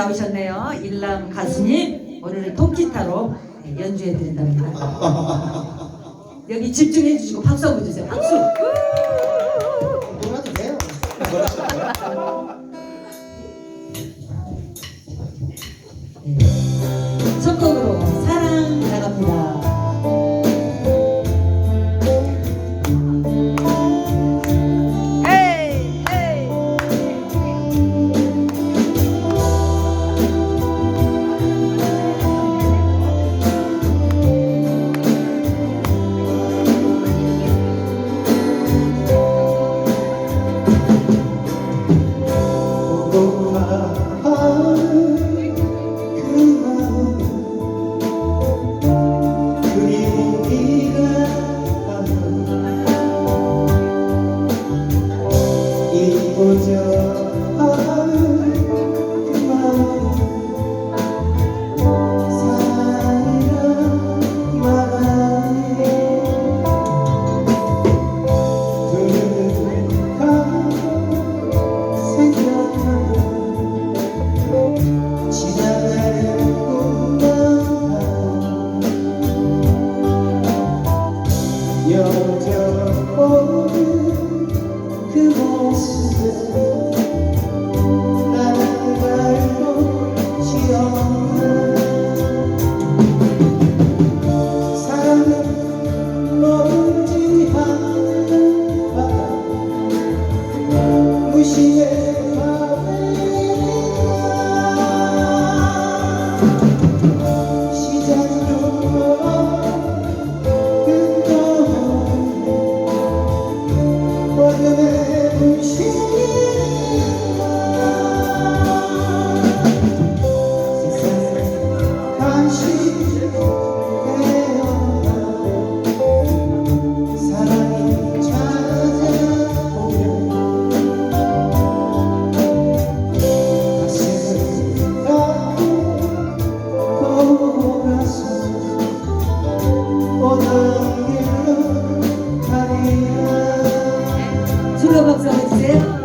나오셨네요. 일남 가수님 오늘은 통기타로 네, 연주해 드린답니다. 여기 집중해 주시고 박수 한번 주세요. 박수. 놀아도 돼요. 네. Georgia. fortalecer